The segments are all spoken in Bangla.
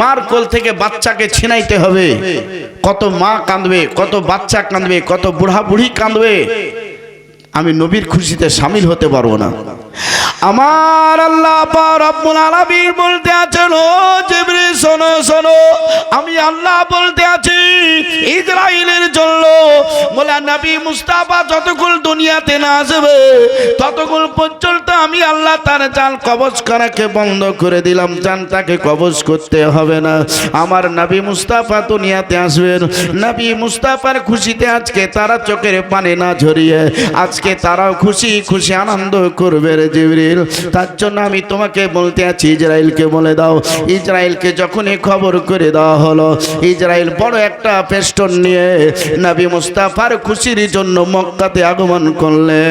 মার কোল থেকে বাচ্চাকে ছিনাইতে হবে। কত মা কাঁদবে, কত বাচ্চা কাঁদবে, কত বুড়া বুড়ি কাঁদবে। আমি নবীর খুশিতে সামিল হতে পারব না। আমার আল্লাহ রব্বুল আলামিন বলতে আছেন ও জিবরিল, শোনো শোনো, আমি আল্লাহ বলতে আছি ইসরায়েলের জন্য। বলে, নবী মুস্তাফা যতক্ষণ দুনিয়াতে না আসবে ততক্ষণ পর্যন্ত আমি আল্লাহ তার জান কবজ করাকে বন্ধ করে দিলাম জান তাকে কবজ করতে হবে না। আমার নবী মুস্তাফা দুনিয়াতে আসবেন। নবী মুস্তাফার খুশিতে আজকে তারা চোখের পানি না ঝরিয়ে, আজকে তারাও খুশি খুশি, আনন্দ করবে রে জিবরিল তার জন্য আমি তোমাকে বলতে আছি ইসরায়েলকে বলে দাও। ইসরায়েলকে যখনই খবর করে দেওয়া হলো ইসরায়েল বড় একটা পেস্টন নিয়ে নবী মুস্তাফার খুশির জন্য মক্কাতে আগমন করলে।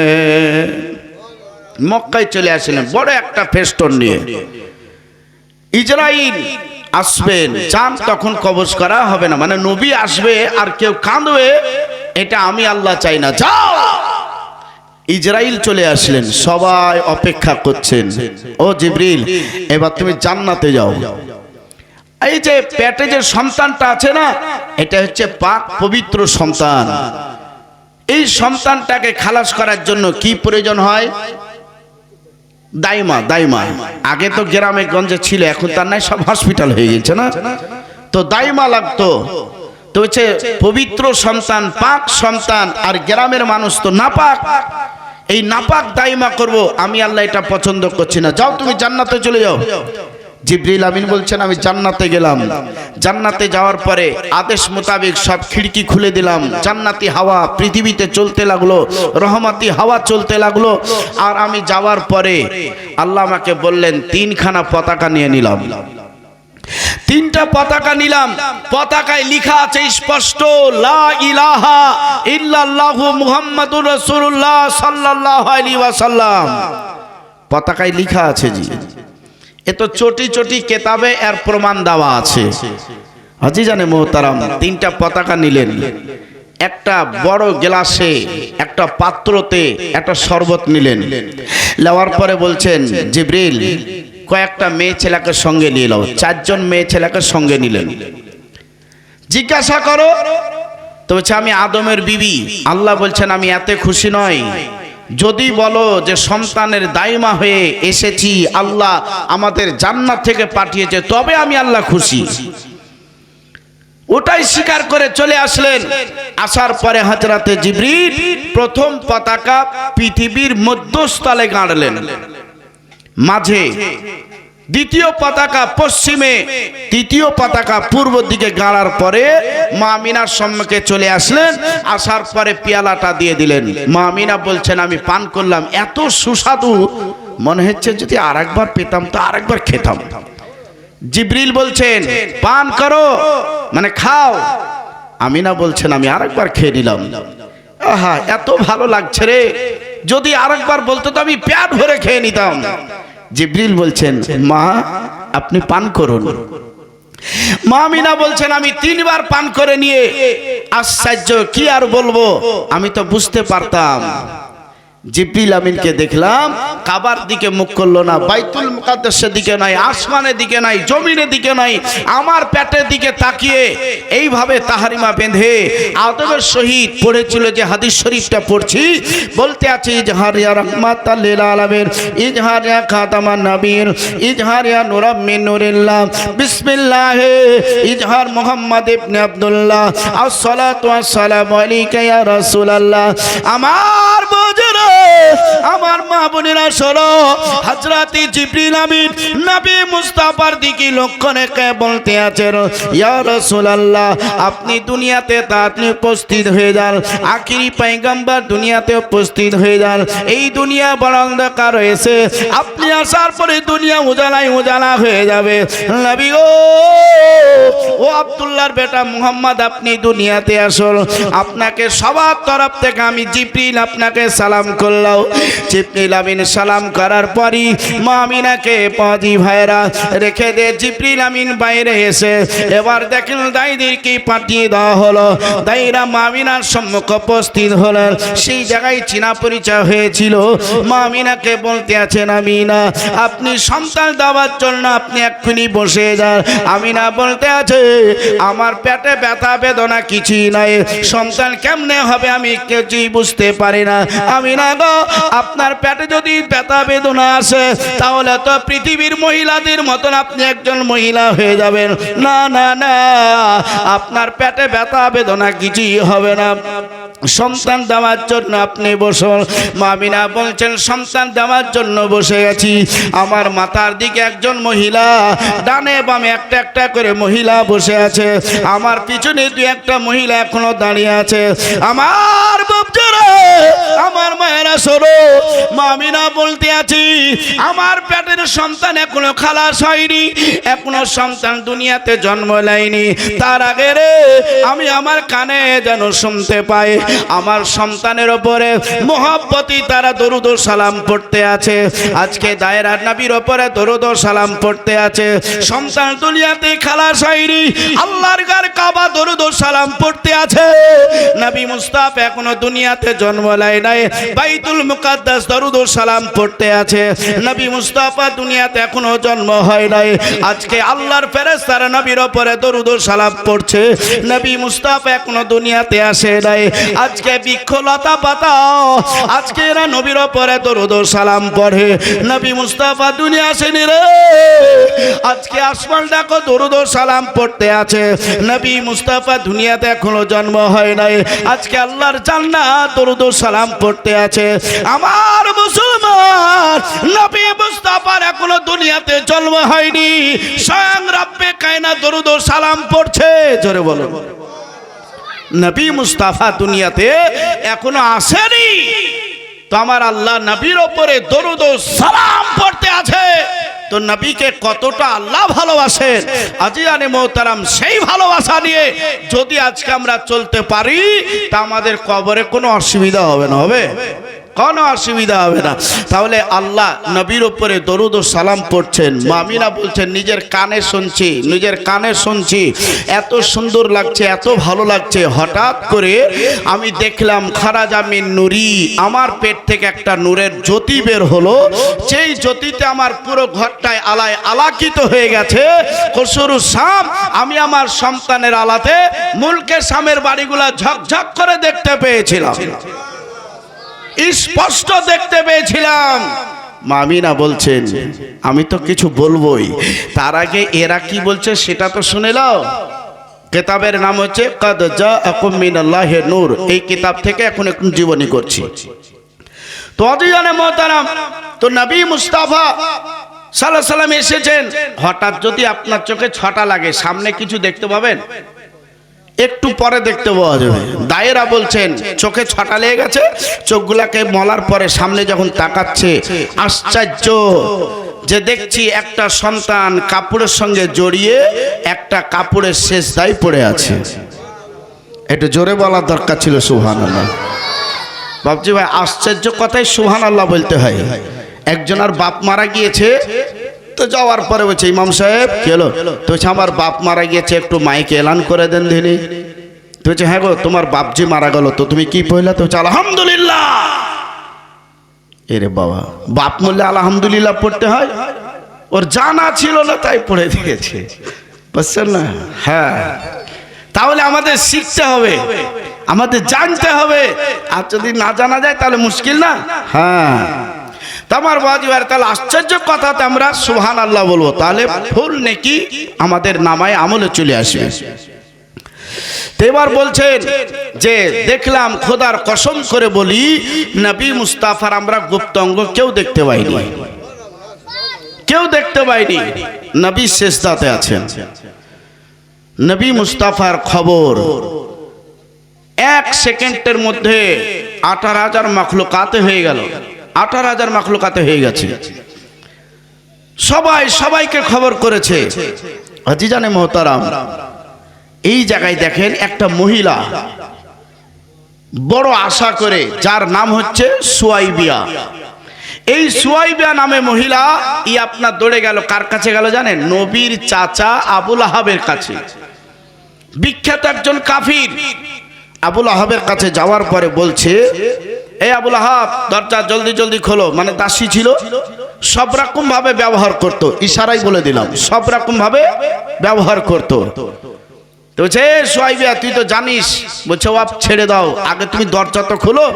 মক্কায় চলে আসলেন, বড় একটা ফেস্টন নিয়ে। ইসরায়েল আসবেন চান তখন কবজ করা হবে না মানে নবী আসবে আর কেউ কাঁদবে, এটা আমি আল্লাহ চাই না। যাও! ইসরায়েল চলে আসলেন, সবাই অপেক্ষা করছেন। ও জিবরিল, এবার তুমি জান্নাতে যাও। এই যে পেটে যে সন্তানটা আছে না, এটা হচ্ছে পাক পবিত্র সন্তান। এই সন্তানটাকে খালাস করার জন্য কি প্রয়োজন হয়? দাইমা দাইমা। আগে তো গ্রামে গঞ্জে ছিল, এখন তার নাই, সব হসপিটাল হয়ে গেছে না? তো দাইমা লাগতো। তো হচ্ছে পবিত্র সন্তান, পাক সন্তান আর গ্রামের মানুষ তো নাপাক। এই নাপাক দাইমা করব, আমি আল্লাহ এটা পছন্দ করছি না। যাও তুমি জান্নাতে চলে যাও। জিব্রিল আমিন বলছেন, আমি জান্নাতে গেলাম। জান্নাতে যাওয়ার পরে আদেশ মোতাবেক সব খিড়কি খুলে দিলাম। জান্নাতি হাওয়া পৃথিবীতে চলতে লাগল, রহমাতি হাওয়া চলতে লাগল। আর আমি যাওয়ার পরে আল্লাহ আমাকে বললেন, তিনখানা পতাকা নিয়ে নিলাম। তিনটা পতাকা নিলাম। পতাকায় লিখা আছে স্পষ্ট, লা ইলাহা ইল্লাল্লাহু মুহাম্মাদুর রাসূলুল্লাহ সাল্লাল্লাহু আলাইহি ওয়াসাল্লাম। পতাকায় লিখা আছে জি। এ তো চটি চটি কেতাবে এর প্রমাণ দেওয়া আছে। হাজি জানে মোহতারাম, তিনটা পতাকা নিলেন। একটা বড় গ্লাসে, একটা পাত্রতে, একটা শরবত নিলেন। নেওয়ার পরে বলছেন, জিব্রিল কয়েকটা মেয়ে ছেলেকে সঙ্গে নিয়ে এলো চারজন মেয়ে ছেলেকে সঙ্গে নিলেন জিজ্ঞাসা করো তো বলছে আমি আদমের বিবি। আল্লাহ বলছেন, আমি এত খুশি নয় যদি বলো যে সন্তানের দায়মা হয়ে এসেছি, আল্লাহ আমাদের জান্নাত থেকে পাঠিয়েছে, তবে আমি আল্লাহ খুশি। ওটাই স্বীকার করে চলে আসলেন। আসার পরে হাজরাতে জিবরিল প্রথম পতাকা পৃথিবীর মধ্যস্থলে গাড়লেন। মাঝে। দ্বিতীয় পতাকা পশ্চিমে, তৃতীয় পতাকা পূর্ব দিকে গাড়ার পরে মা মিনার সম্মুখে চলে আসলেন, আসার পরে পেয়ালাটা দিয়ে দিলেন। মা মিনা বলছেন, আমি পান করলাম, এত সুস্বাদু। মনে হচ্ছে যদি আরেকবার পেতাম তো আরেকবার খেতাম। জিব্রিল বলছেন, পান করো মানে খাও। আমিনা বলছেন, আমি আরেকবার খেয়ে নিলাম। আহা, এত ভালো লাগছে রে। যদি আরেকবার বলতো তো আমি পেট ভরে খেয়ে নিতাম। জিব্রিল বলছেন, মা, আপনি পান করুন। মা মিনা বলছেন, আমি তিনবার পান করে নিয়ে, আশ্চর্য, কি আর বলব? আমি তো বুঝতে পারতাম। জিব্রিল আমিনকে দেখলাম, কাবার দিকে মুখ করল না, বাইতুল মুকাদ্দাসের দিকে নাই, আসমানের দিকে নাই, জমিনের দিকে নাই, আমার পেটের দিকে তাকিয়ে এইভাবে তাহারিমা বেঁধে আদমের সহিত পড়েছিল যে হাদিস শরীফটা পড়ছি, বলতে আছে ইজহারিয়া রহমাত লিল আলামিন ইজহারিয়া খাতামান নবীর ইজহারিয়া নূরাম মিন নূরিল্লাহ, বিসমিল্লাহ, ইজহার মুহাম্মদ ইবনে আব্দুল্লাহ, আসসালাতু ওয়াসসালামু আলাইকা ইয়া রাসূলুল্লাহ। আমার বুজুর্গ আমার মা বোনেরা, শোনো, হযরত জিবরিল আমিন নবী মুস্তাফার দিকে লক্ষ্য রেখে বলতে আছেন, ইয়া রাসূলুল্লাহ, আপনি দুনিয়াতে উপস্থিত হয়ে যান পয়গম্বর দুনিয়াতে উপস্থিত হয়ে যান, এই দুনিয়া বড় অন্ধকার রয়েছে আপনি আসার পরে দুনিয়া উজালাই উজালা হয়ে যাবে। নবী, ও ও আব্দুল্লাহর বেটা মুহাম্মদ, আপনি দুনিয়াতে আসুন, আপনাকে সবার তরফ থেকে আমি জিপ্রিল আপনাকে সালাম করলাম। জিপ্রিল আমিন সালাম করার পরই ভাইরা রেখে দে আমিন বাইরে এসে। এবার দেখেন পাঠিয়ে দেওয়া হলো। দাইরা সম্মুখ উপস্থিত হলেন। সেই জায়গায় পরিচয় হয়েছিল। বলতে আছেন আমিনা, আপনি সন্তান দেওয়ার জন্য আপনি এক্ষুনি বসে যান। আমিনা বলতে আছে, আমার পেটে ব্যথা, বেদনা কিছুই নাই। সন্তান কেমনে হবে আমি কিছুই বুঝতে পারি না। আমিনা গো, আপনার পেটে যদি ব্যথা বেদনা আসে, তাহলে তো পৃথিবীর মহিলাদের মতন আপনি একজন মহিলা হয়ে যাবেন। না না না, আপনার পেটে ব্যথা বেদনা কিছুই হবে না। সন্তান দেওয়ার জন্য আপনি বসুন মামিনা বলছেন, সন্তান দেওয়ার জন্য বসে গেছি আমার মাথার দিকে একজন মহিলা, ডানে বামে একটা একটা করে মহিলা বসে আছে। আমার পিছনে দুই একটা মহিলা এখনও দাঁড়িয়ে আছে। আমার বাপজারা আমার মায়েরা সরো মামিনা বলতে আছি, আমার পেটের সন্তান এখনও খালাস হয়নি, এখনও সন্তান দুনিয়াতে জন্ম নেয়নি। তার আগে রে, আমি আমার কানে যেন শুনতে পাই। আমার সন্তানের ওপরে মোহব্বতি তারা দরুদ সালাম পড়তে আছে। আজকে দায়েরার নবীর ওপরে দরুদ সালাম পড়তে আছে। সন্তান দুনিয়াতে খালাস হয়নি। আল্লাহর গার কাবা দরুদ সালাম পড়তে আছে। নবী মুস্তাফ এখনও দুনিয়াতে জন্ম নেয় নাই। বাইতুল মুকাদ্দাস দরুদ সালাম পড়তে আছে। নবী মুস্তাফা দুনিয়াতে এখনও জন্ম হয় নাই। আজকে আল্লাহর ফেরেশতারা নবীর ওপরে দরুদ সালাম পড়ছে। নবী মুস্তাফা এখনও দুনিয়াতে আসে নাই। আজকে বৃক্ষলতা পাতা। আজকে এরা নবীর ওপরে দরুদ সালাম পড়ে। নবী মুস্তাফা দুনিয়া আসেনি রে। আজকে আসমান দেখো দরুদ সালাম পড়তে আছে। নবী মুস্তাফা দুনিয়াতে এখনও জন্ম হয় নাই। আজকে আল্লাহর জান্নাত দরুদ সালাম পড়তে আছে। আমার মুসলমান, নবী মুস্তাফার এখনও দুনিয়াতে জন্ম হয়নি। স্বয়ং রাব্বে কায়না দরুদ সালাম পড়ছে। জোরে বলো নবী মুস্তাফা দুনিয়াতে এখনও আসেনি। তো আমার আল্লাহ নবীর ওপরে দরুদ সালাম পড়তে আছে। তো নবীকে কতটা আল্লাহ ভালোবাসেন। আজিয়ানে মোহতারাম সেই ভালোবাসা নিয়ে যদি আজকে আমরা চলতে পারি, তা আমাদের কবরে কোনো অসুবিধা হবে না, হবে? কোনো অসুবিধা হবে না। তাহলে আল্লাহ নবীর উপরে দরুদ ও সালাম পড়ছেন। মামিনা বলছেন, নিজের কানে শুনছি, নিজের কানে শুনছি। এত সুন্দর লাগছে, এত ভালো লাগছে। হঠাৎ করে আমি দেখলাম খারাজ আমিন নুরি, আমার পেট থেকে একটা নূরের জ্যোতি বের হলো। সেই জ্যোতিতে আমার পুরো ঘরটায় আলায় আলাকিত হয়ে গেছে। কসুরু শাম আমি আমার সন্তানের আলাতে মুলকে শামের বাড়িগুলা ঝকঝক করে দেখতে পেয়েছিলাম। স্পষ্ট দেখতে পেয়েছিলাম। মামিনা বলছেন, আমি তো কিছু বলবোই। তার আগে এরা কি বলছে সেটা তো শুনে নাও। কেতাবের নাম হচ্ছে, কদ জা মিনাল্লাহে নূর। এই কিতাব থেকে এখন একটু জীবনী করছি। তো অজিজানে মোহতারাম, তো নবী মুস্তাফা সাল্লাহ সাল্লাম এসেছেন। হঠাৎ যদি আপনার চোখে ছটা লাগে, সামনে কিছু দেখতে পাবেন? একটু পরে দেখতে পাওয়া যাবে। দায়েরা বলছেন, চোখে ছটা লেগে গেছে, চোখগুলাকে মলার পরে সামনে যখন তাকাচ্ছে, আশ্চর্য। যে দেখছি একটা সন্তান কাপড়ের সঙ্গে জড়িয়ে একটা কাপড়ের শেষ দায় পড়ে আছে। এটা জোরে বলার দরকার ছিল সুহান আল্লাহ বাবজি ভাই, আশ্চর্য কথাই সুহান আল্লাহ বলতে হয়। একজন আর বাপ মারা গিয়েছে তো যাওয়ার পরে বলছে, ইমাম সাহেব, কি হলো? তো আমার বাপ মারা গিয়েছে, একটু মাইকে এলান করে দেন দিনি। তো বলছে হ্যাঁ গো, তোমার বাপজি মারা গেল, তো তুমি কি পড়লা? তো বলছে, আলহামদুলিল্লাহ। এরে বাবা, বাপ মরলে আলহামদুলিল্লাহ পড়তে হয়? ওর জানা ছিল না, তাই পড়ে দিয়েছে। বুঝছেন না? হ্যাঁ। তাহলে আমাদের শিখতে হবে, আমাদের জানতে হবে। আর যদি না জানা যায়, তাহলে মুশকিল না? হ্যাঁ। তা আমার বাজিবার তাহলে আশ্চর্য কথাতে আমরা সুহান আল্লাহ বলব। তাহলে ফুল নেকি আমাদের নামায় আমলে চলে আসবে। এবার বলছেন যে, দেখলাম খোদার কসম করে বলি, নবী মুস্তাফার আমরা গুপ্ত অঙ্গ কেউ দেখতে পাইনি। কেউ দেখতে পাইনি। নবী শেষদাতে আছেন। নবী মুস্তাফার খবর এক সেকেন্ডের মধ্যে আঠারো হাজার মাখলুকাতে হয়ে গেল। আঠারো হাজার মাখলুকাতে হয়ে গেছে। সবাই সবাইকে খবর করেছে আজিজানে মোহতারাম, এই জায়গায় দেখেন একটা মহিলা বড় আশা করে, যার নাম হচ্ছে সুয়াইবিয়া। এই সুয়াইবিয়া নামে মহিলা, ই আপনার দৌড়ে গেল, কার কাছে গেল জানেন? নবীর চাচা আবুল আহাবের কাছে। বিখ্যাত একজন কাফির। আবুল আহাবের কাছে যাওয়ার পরে বলছে এই আবুল আহাব, দরজা জলদি জলদি খোলো। মানে দাসী ছিল, সব রকম ভাবে ব্যবহার করত। ইশারাই বলে দিলাম, সব রকম ভাবে ব্যবহার করত। তো বলছে, "এ সোয়াইবিয়া তুই তো জানিস। বলছে ও ছেড়ে দাও। আগে তুমি দরজা তো খুলো।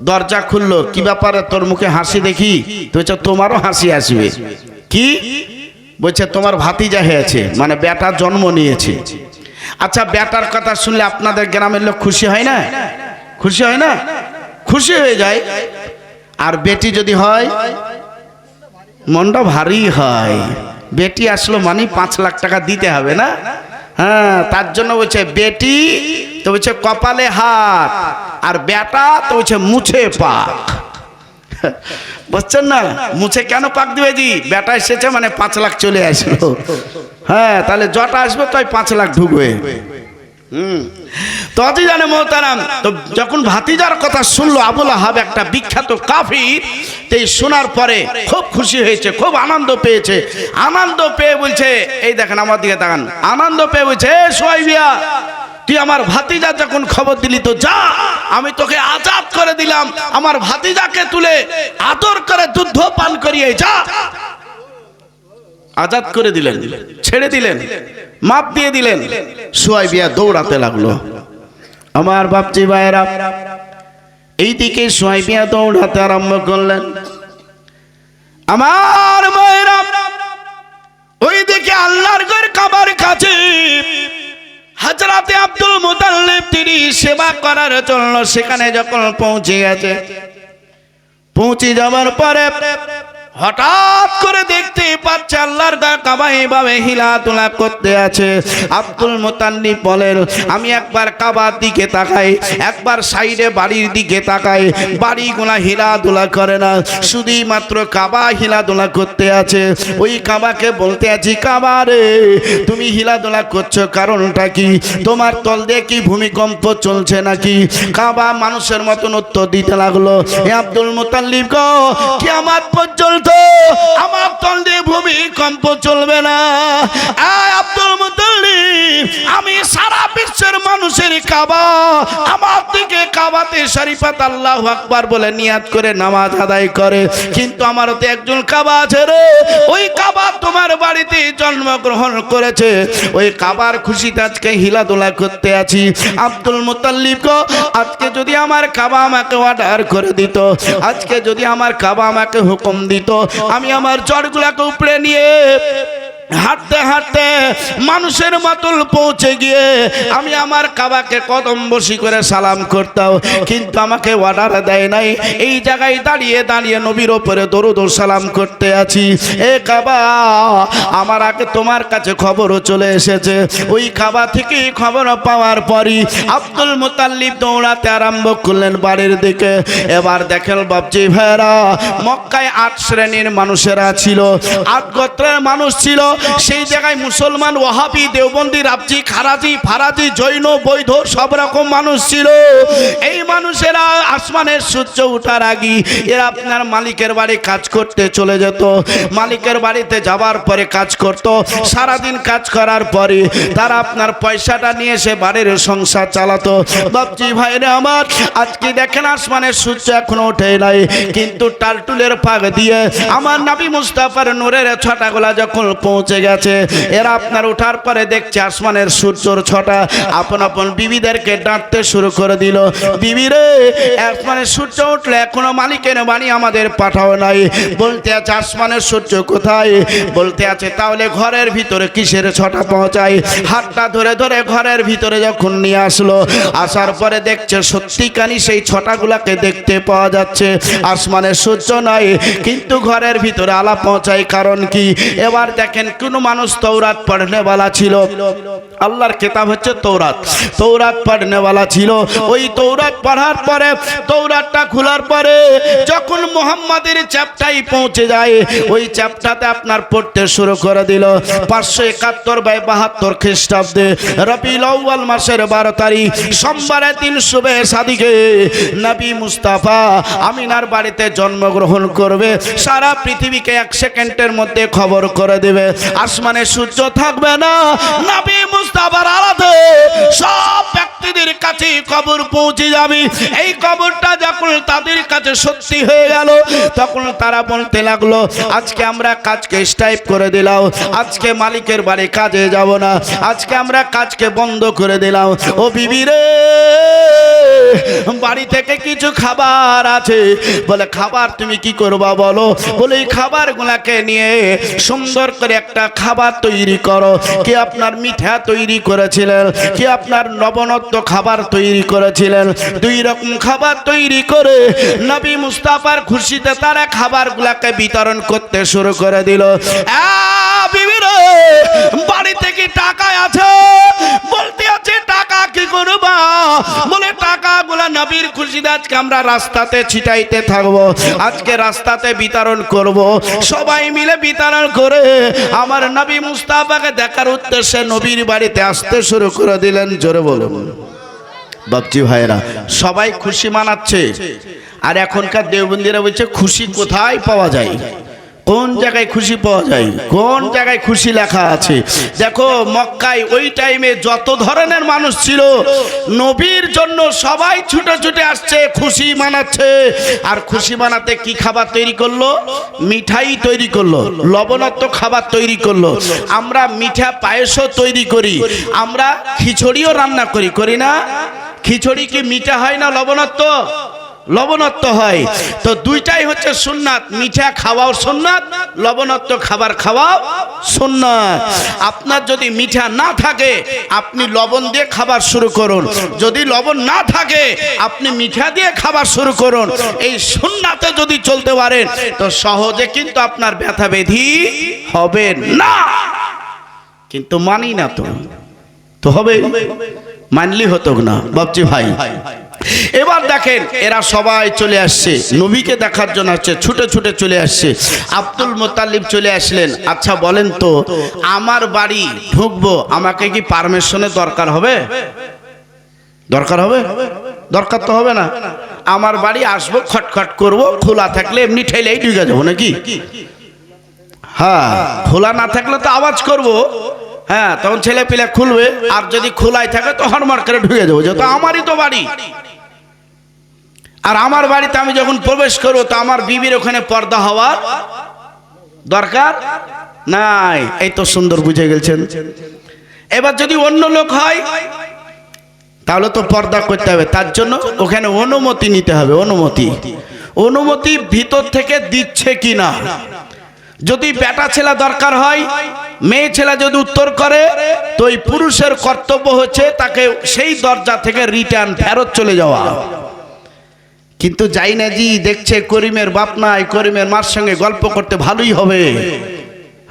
দরজা খুললো, কি ব্যাপারে তোর মুখে হাসি দেখি? তো তোমারও হাসি আসবে। কি? বলছে, তোমার ভাতিজা হয়েছে মানে বেটার জন্ম নিয়েছে। আচ্ছা বেটার কথা শুনলে আপনাদের গ্রামের লোক খুশি হয় না? খুশি হয় না? খুশি হয়ে যায়, আর বেটি যদি হয়, মনটা ভারী হয়। বেটি আসলো মানে পাঁচ লাখ টাকা দিতে হবে না? হ্যাঁ তার জন্য বলছে, বেটি, তো বলছে কপালে হাত, আর বেটা তো বলছে মুছে পাক। বুঝছেন না? মুছে কেন পাক দিবে জি? বেটা এসেছে মানে পাঁচ লাখ চলে আসলো। হ্যাঁ তাহলে জটা আসবে, তাই পাঁচ লাখ ঢুকবে। হুম। তো জানে মোহতারাম, তো যখন ভাতিজার কথা শুনলো, আবুল আহাব একটা বিখ্যাত কাফির তো এই শোনার পরে খুব খুশি হয়েছে, খুব আনন্দ পেয়েছে। আনন্দ পেয়ে বলছে, এই দেখেন আমার দিকে তাকান। আনন্দ পেয়ে বলছে সোয়াইবিয়া তুই আমার ভাতিজা যখন খবর দিলি তো যা, আমি তোকে আজাদ করে দিলাম। আমার ভাতিজাকে তুলে আদর করে দুধ পান করিয়ে যা। আজাদ করে দিলেন, ছেড়ে দিলেন, মাপ দিয়ে দিলেন সুয়াইবিয়া দৌড়াতে লাগল। আমার বাপজি ভাইয়েরা, এইদিকে সুয়াইবিয়া দৌড়াতে আরম্ভ করলেন। আমার মায়েরা, ওইদিকে আল্লাহর ঘর কাবার কাছে হাজরাতে আব্দুল মুতাল্লিব তিনি সেবা করার জন্য সেখানে যখন পৌঁছে গেছে, পৌঁছে যাওয়ার পরে হঠাৎ করে দেখতে পাচ্ছে আল্লাহর কাবা এইভাবে হিলা তোলা করতে আছে। আব্দুল মোতান্নি বলেন, আমি একবার কাবার দিকে তাকাই, একবার সাইডে বাড়ির দিকে তাকাই, বাড়িগুলা করে না। মাত্র কাবা করতে আছে। ওই কাবাকে বলতে আছি, কাবা রে, তুমি হিলা দোলা করছ কারণটা কি? তোমার তল দিয়ে কি ভূমিকম্প চলছে নাকি? কাবা মানুষের মতন উত্তর দিতে লাগল হে আব্দুল মোতাল্লিব গো পর্যন্ত আমার তল দিয়ে ভূমিকম্প চলবে না। আব্দুল মুতাল্লিব আমি সারা বিশ্বের মানুষের কাবা, আমার দিকে কাবাতে শরীফাত আল্লাহু আকবার বলে নিয়াত করে নামাজ আদায় করে। কিন্তু আমারও তো একজন কাবা আছে রে, ওই কাবা তোমার বাড়িতে জন্মগ্রহণ করেছে। ওই কাবার খুশিতে আজকে হিলাদোলা করতে আছি। আব্দুল মুতাল্লিব আজকে যদি আমার কাবা আমাকে অর্ডার করে দিত, আজকে যদি আমার কাবা আমাকে হুকুম দিত আমি আমার জড়গুলাকে উপরে নিয়ে হাঁটতে হাঁটতে মানুষের মতল পৌঁছে গিয়ে আমি আমার কাবাকে কদম বসি করে সালাম করতাম, কিন্তু আমাকে অর্ডার দেয় নাই। এই জায়গায় দাঁড়িয়ে দাঁড়িয়ে নবীর ওপরে দরুদ সালাম করতে আছি। এ কাবা, আমার আগে তোমার কাছে খবরও চলে এসেছে। ওই কাবা থেকেই খবর পাওয়ার পরই আব্দুল মুতাল্লিব দৌড়াতে আরম্ভ করলেন বাড়ির দিকে। এবার দেখেন বাপজি ভাইরা মক্কায় আট শ্রেণির মানুষেরা ছিল, আট গোত্রের মানুষ ছিল। সেই জায়গায় মুসলমান ওহাবি দেওবন্দি, রাবজি, খারাজি, ফারাজি, জৈন, বৈধ, সব রকম মানুষ ছিল। এই মানুষেরা আসমানের সূর্য ওঠার আগে এরা আপনার মালিকের বাড়ি কাজ করতে চলে যেত। মালিকের বাড়িতে যাবার পরে কাজ করত। সারাদিন কাজ করার পরে তারা আপনার পয়সাটা নিয়ে এসে বাড়ির সংসার চালাতো। বাপজি ভাইরা আমার, আজকে দেখেন আসমানের সূর্য এখনও ওঠে নাই। কিন্তু টালটুলের ফাঁক দিয়ে আমার নাবি মুস্তাফার নূরের ছটাগুলা যখন পৌঁছে গেছে। এরা আপনার ওঠার পরে দেখছে আসমানের সূর্যর ছটা। আপন আপন বিবিদেরকে ডাঁটতে শুরু করে দিল। বিবি রে আসমানের সূর্য উঠলে এখনও মালিকের বাণী আমাদের পাঠাও নাই। বলতে আছে, আসমানের সূর্য কোথায়? বলতে আছে, তাহলে ঘরের ভিতরে কিসের ছটা পৌঁছায়? হাতটা ধরে ধরে ঘরের ভিতরে যখন নিয়ে আসলো, আসার পরে দেখছে সত্যিকানি সেই ছটাগুলাকে দেখতে পাওয়া যাচ্ছে। আসমানের সূর্য নয় কিন্তু ঘরের ভিতরে আলা পৌঁছায়। কারণ কি? এবার দেখেন কোনো মানুষ তৌরাত পড়নেওয়ালা ছিল। আল্লাহর কিতাব হচ্ছে তৌরাত তৌরাত পড়নেওয়ালা ছিল। ওই তৌরাত পড়ার পরে তৌরাতটা খোলার পরে যখন মোহাম্মদের চ্যাপটাই পৌঁছে যায়, ওই চ্যাপটাতে আপনার পড়তে শুরু করে দিল। পাঁচশো একাত্তর বাই বাহাত্তর খ্রিস্টাব্দে রবিউল আউয়াল মাসের বারো তারিখ সোমবারে দিন শুভে সাদিকে নবী মুস্তাফা আমিনার বাড়িতে জন্মগ্রহণ করবে। সারা পৃথিবীকে এক সেকেন্ডের মধ্যে খবর করে দেবে। আসমানে সূর্য থাকবে না, নবী মুস্তাফার আলাদে। সব ব্যক্তিদের কাছে খবর পৌঁছে যাবে। এই খবরটা যখন তাদের কাছে সত্যি হয়ে গেল, তখন তারা বলতে লাগল, আজকে আমরা কাজকে স্টাইপ করে দিলাম। আজকে মালিকের বাড়ি কাজে যাব না। আজকে আমরা কাজকে বন্ধ করে দিলাম। ও বিবি রে, বাড়ি থেকে কিছু খাবার আছে। বলে, খাবার তুমি কি করবা বলো? বলে, এই খাবারগুলাকে নিয়ে সুন্দর করে একটা খাবার তৈরি করো। কে আপনার মিঠা তৈরি করেছিলেন? কে আপনার নবনত্ব খাবার তৈরি করেছিলেন? দুই রকম খাবার তৈরি করে নবী মুস্তাফার খুশিতে তারা খাবারগুলাকে বিতরণ করতে শুরু করে দিল। আ, বিবি রে, বাড়ি থেকে টাকা আছে? বলতে আছে টাকা কি করবা? বলে টাকাগুলা নবীর খুশিতে আজকে আমরা রাস্তাতে ছিটাইতে থাকব। আজকে রাস্তাতে বিতরণ করব। সবাই মিলে বিতরণ করে আমার নবী মুস্তাফাকে দেখার উদ্দেশ্যে নবীর বাড়িতে আসতে শুরু করে দিলেন, জোরে বলুন। বাপজি ভাইরা সবাই খুশি মানাচ্ছে। আর এখনকার দেওবন্দিরা বলছে, খুশি কোথায় পাওয়া যায়? কোন জায়গায় খুশি পাওয়া যায়? কোন জায়গায় খুশি লেখা আছে? দেখো, মক্কায় ওই টাইমে যত ধরনের মানুষ ছিল, নবীর জন্য সবাই ছুটে ছুটে আসছে, খুশি মানাচ্ছে। আর খুশি মানাতে কি খাবার তৈরি করল? মিঠাই তৈরি করল লবণাক্ত খাবার তৈরি করল। আমরা মিঠা পায়েসও তৈরি করি, আমরা খিচুড়িও রান্না করি করি না? খিচুড়ি কি মিঠা হয় না লবণাক্ত লবণাক্ত হয়। তো দুইটাই হচ্ছে সুন্নাত। মিঠা খাওয়াও সুন্নাত, লবণাক্ত খাবার খাওয়াও সুন্নাত। আপনার যদি মিঠা না থাকে, আপনি লবণ দিয়ে খাবার শুরু করুন। যদি লবণ না থাকে, আপনি মিঠা দিয়ে খাবার শুরু করুন। এই সুন্নাতে যদি চলতে পারেন, তো সহজে কিন্তু আপনার ব্যথা বেধি হবে না। কিন্তু মানি না তো। তো হবে। মানলি হতো না। বাবজি ভাই। এবার দেখেন, এরা সবাই চলে আসছে। নবীকে দেখার জন্য আসছে, ছুটে ছুটে চলে আসছে। আব্দুল মোতালিব চলে আসলেন। আচ্ছা বলেন তো, আমার বাড়ি ঢুকবো, আমাকে কি পারমিশনের দরকার হবে? দরকার হবে? দরকার তো হবে না। আমার বাড়ি আসব, খটখট করব, খোলা থাকলে এমনি ঠেলেই ঢুকে যাব, নাকি? হ্যাঁ খোলা না থাকলে তো আওয়াজ করব। হ্যাঁ তখন ছেলে পেলে খুলবে, আর যদি খোলাই থাকে তো হরমার করে ঢুকে যাব, যেহেতু আমারই তো বাড়ি। আর আমার বাড়িতে আমি যখন প্রবেশ করব, তো আমার বিবির ওখানে পর্দা হওয়ার দরকার নাই। এই তো সুন্দর বুঝে গেছেন এবার যদি অন্য লোক হয়, তাহলে তো পর্দা করতে হবে। তার জন্য ওখানে অনুমতি নিতে হবে, অনুমতি। অনুমতি ভিতর থেকে দিচ্ছে কিনা? যদি বেটা ছেলে দরকার হয়, মেয়ে ছেলে যদি উত্তর করে, তো ওই পুরুষের কর্তব্য হচ্ছে তাকে সেই দরজা থেকে রিটার্ন ফেরত চলে যাওয়া। কিন্তু যাই না জি, দেখছে করিমের বাপ নাই, করিমের মার সঙ্গে গল্প করতে ভালোই হবে।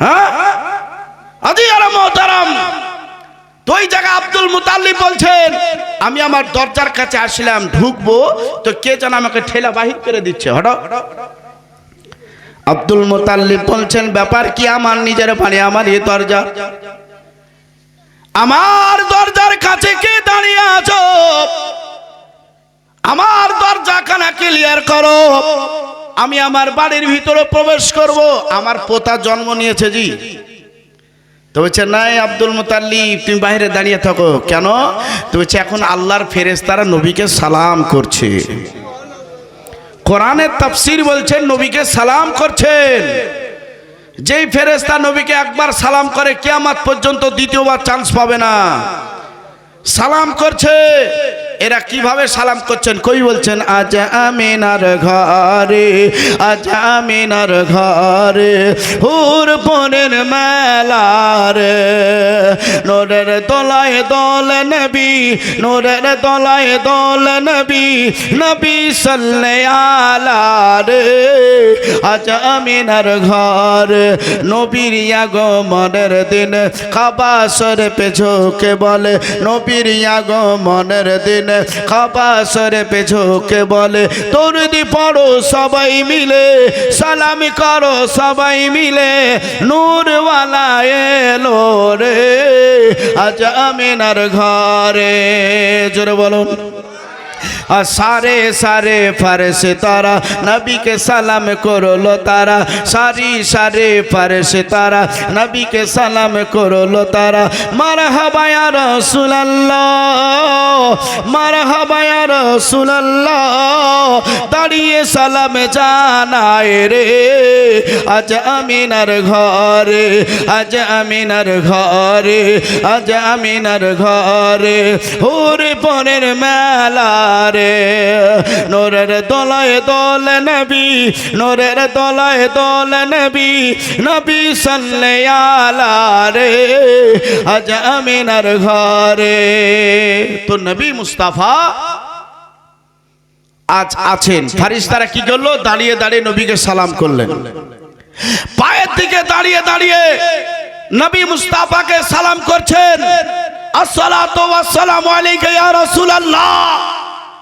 হ্যাঁ? আজি আরাম তো ওই জায়গা আব্দুল মুতাল্লিব বলছেন, আমি আমার দরজার কাছে আসলাম, ঢুকবো, তো কে যেন আমাকে ঠেলা বাহির করে দিচ্ছে, হঠাৎ। আব্দুল মোতাল্লিব বলছেন, ব্যাপার কি আমার নিজের পানি আমার এ দরজা। আমার দরজার কাছে কে দাঁড়িয়ে আছো? আমার দরজা খানা ক্লিয়ার করো। আমি আমার বাড়ির ভিতরে প্রবেশ করব। আমার পোতা জন্ম নিয়েছে জি। তো বলছে, নাই আব্দুল মুতাল্লিব, তুমি বাইরে দাঁড়িয়ে থাকো। কেন? তো বলছে, এখন আল্লাহর ফেরেশতারা নবীকে সালাম করছে। কোরআনের তাফসির বলছেন নবীকে সালাম করছেন। যেই ফেরেশতা নবীকে একবার সালাম করে, কিয়ামত পর্যন্ত দ্বিতীয়বার চান্স পাবে না। সালাম করছে। এরা কীভাবে সালাম করছেন? কই বলছেন, আজ আমিনার ঘরে, আজ আমিনার ঘরে, হুর পনেরো মেলারে, নোরের তলায় দল নবী, নোরের তলায় দল নবী নবী সাল্লে আলা রে আজ আমিনার ঘর, নবীর আগমনের দিন খাবাসর পেছকে বলে নবীর আগমনের দিনে খাবাসর পেছকে বলে তোর পড়ো সবাই মিলে, সালামি করো সবাই মিলে, নূরওয়ালা এলো রে, আজ আমিনার ঘরে। জোরে আর সারে সারে ফারসে তারা। নবীকে সালাম করল তারা। সারি সারে ফারসে তারা। নবীকে সালাম করল তারা। মার হাবায়া রসুলাল্লাহ মার হাবায়া রসুলাল্লাহ, দাঁড়িয়ে সালাম জানায় রে। আজ আমিনার ঘরে, আজ আমিনার ঘরে, আজ আমিনার ঘরে। হুরে পরের মেলা রে। নোরের দলায় দল নবী, নোরের দলায় দল নবী নবী সাল্লে আলা রে। আজ আমিনার ঘরে। তো নবী মুস্তাফা আজ আছেন। ফারিস্তারা কি করল? দাঁড়িয়ে দাঁড়িয়ে নবীকে সালাম করলেন। পায়ের দিকে দাঁড়িয়ে দাঁড়িয়ে নবী মুস্তাফাকে সালাম করছেন। ওয়াসসালামু আলাইকা ইয়া রাসূলুল্লাহ।